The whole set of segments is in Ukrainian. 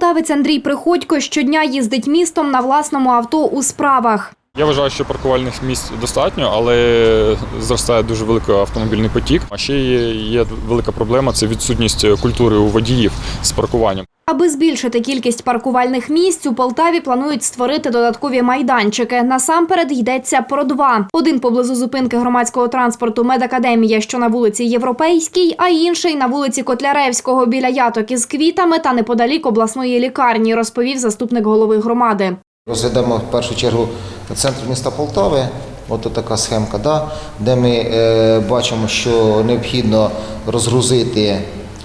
Полтавець Андрій Приходько щодня їздить містом на власному авто у справах. Я вважаю, що паркувальних місць достатньо, але зростає дуже великий автомобільний потік. А ще є, є велика проблема це відсутність культури у водіїв з паркуванням. Аби збільшити кількість паркувальних місць, у Полтаві планують створити додаткові майданчики. Насамперед йдеться про два: один поблизу зупинки громадського транспорту Медакадемія, що на вулиці Європейській, а інший на вулиці Котляревського біля яток із квітами та неподалік обласної лікарні, розповів заступник голови громади. Розглядаємо в першу чергу центр міста Полтави. От така схемка, да, де ми е, бачимо, що необхідно розгрузити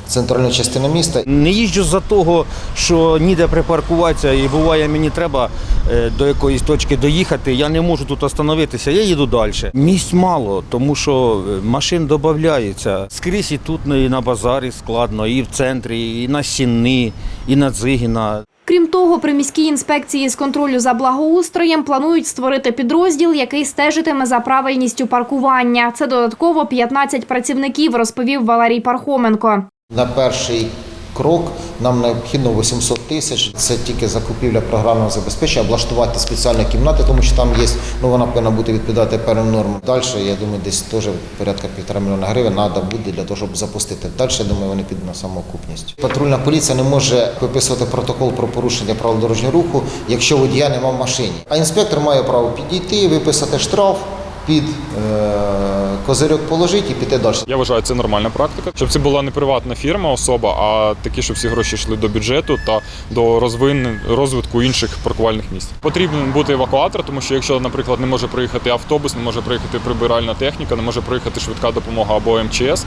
центральну частину міста. Не їжджу за того, що ніде припаркуватися, і буває, мені треба е, до якоїсь точки доїхати. Я не можу тут остановитися, я їду далі. Місць мало, тому що е, машин додається. Скрізь і тут і на базарі складно, і в центрі, і на Сінни, і на Дзигіна. Крім того, при міській інспекції з контролю за благоустроєм планують створити підрозділ, який стежитиме за правильністю паркування. Це додатково 15 працівників, розповів Валерій Пархоменко. На перший крок нам необхідно 800 тисяч. Це тільки закупівля програмного забезпечення, облаштувати спеціальні кімнати, тому що там є, ну вона повинна бути відповідати певним нормам. Далі, я думаю, десь теж порядка півтора мільйона гривень треба буде для того, щоб запустити. Далі, я думаю, вони підуть на самоокупність. Патрульна поліція не може виписувати протокол про порушення правил дорожнього руху, якщо водія нема в машині. А інспектор має право підійти, виписати штраф, під е, козирьок положити і піти далі. Я вважаю, це нормальна практика, щоб це була не приватна фірма, особа, а такі, щоб всі гроші йшли до бюджету та до розвин... розвитку інших паркувальних місць. Потрібен бути евакуатор, тому що якщо, наприклад, не може проїхати автобус, не може проїхати прибиральна техніка, не може проїхати швидка допомога або МЧС,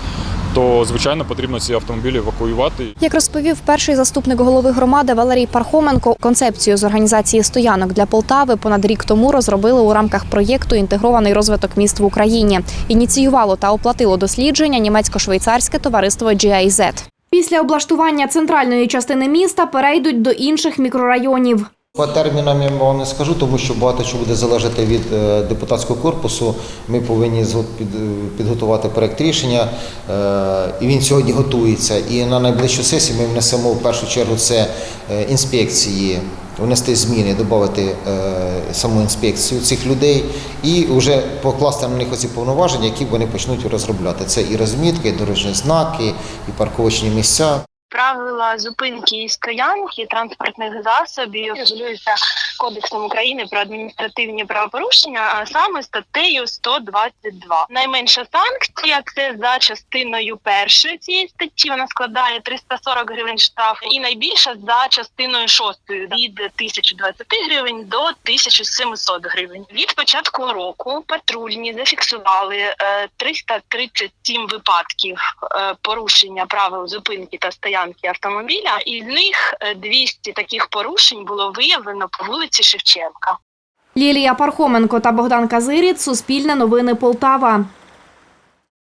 то звичайно потрібно ці автомобілі евакуювати. Як розповів перший заступник голови громади Валерій Пархоменко, концепцію з організації стоянок для Полтави понад рік тому розробили у рамках проєкту Інтегрований розвиток міст в Україні. Ініціювало та оплатило дослідження німецько-швейцарське товариство GIZ. Після облаштування центральної частини міста перейдуть до інших мікрорайонів. По термінам я вам не скажу, тому що багато чого буде залежати від е, депутатського корпусу. Ми повинні е, підготувати проект рішення, е, і він сьогодні готується. І на найближчу сесію ми внесемо в першу чергу це інспекції, внести зміни, додати е, саму інспекцію цих людей і вже покласти на них оці повноваження, які вони почнуть розробляти. Це і розмітки, і дорожні знаки, і парковочні місця. Правила зупинки і стоянки транспортних засобів регулюються Кодексом України про адміністративні правопорушення, а саме статтею 122. Найменша санкція це за частиною першої цієї статті. Вона складає 340 гривень штрафу, і найбільша за частиною шостою від 1020 гривень до 1700 гривень. Від початку року патрульні зафіксували е, 337 випадків е, порушення правил зупинки та стоянки автомобіля, і з них е, 200 таких порушень було виявлено по вулиці Шевченка. Лілія Пархоменко та Богдан Казиріт. Суспільне новини Полтава.